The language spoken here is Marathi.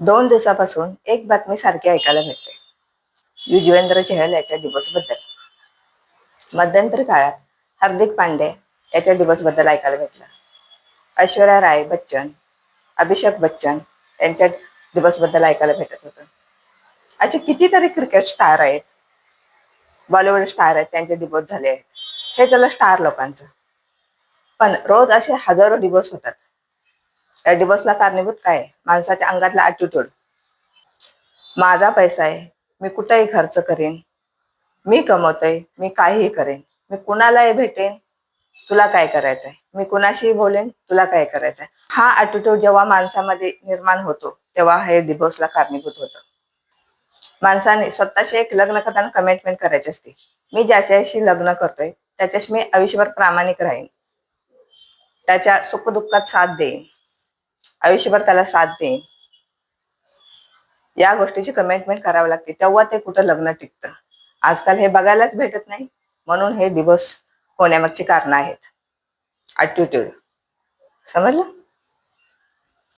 दोन दिवसापासून एक बातमी सारखी ऐकायला मिळते. युजवेंद्र चहल याच्या डिवोर्सबद्दल मध्यंतरी काळात हार्दिक पांडे याच्या डिवोर्सबद्दल ऐकायला भेटलं. ऐश्वर्या राय बच्चन अभिषेक बच्चन यांच्या डिवोर्सबद्दल ऐकायला भेटत होतं. असे कितीतरी क्रिकेट स्टार आहेत. बॉलिवूड स्टार आहेत त्यांचे डिवोर्स झाले आहेत. हे झालं स्टार लोकांचं. पण रोज असे हजारो डिवोर्स होतात. या डिवोर्सला कारणीभूत काय? माणसाच्या अंगातला ॲटिट्यूड माझा पैसा आहे मी कुठेही खर्च करेन मी कमवतोय मी काहीही करेन मी कुणालाही भेटेन तुला काय करायचंय? मी कुणाशीही बोलेन तुला काय करायचंय? हा ॲटिट्यूड जेव्हा माणसामध्ये निर्माण होतो तेव्हा हे डिवोर्सला कारणीभूत होतं. माणसाने स्वतःशी एक लग्न करताना कमिटमेंट करायची असते. मी ज्याच्याशी लग्न करतोय त्याच्याशी मी आयुष्यभर प्रामाणिक राहीन. त्याच्या सुखदुःखात साथ देईन. आयुष्यभर त्याला साथ देईन. या गोष्टीची कमिटमेंट करावी लागते. तेव्हा ते कुठं लग्न टिकतं. आजकाल हे बघायलाच भेटत नाही. म्हणून हे दिवस होण्यामागची कारणं आहेत. ॲटिट्यूड समजलं?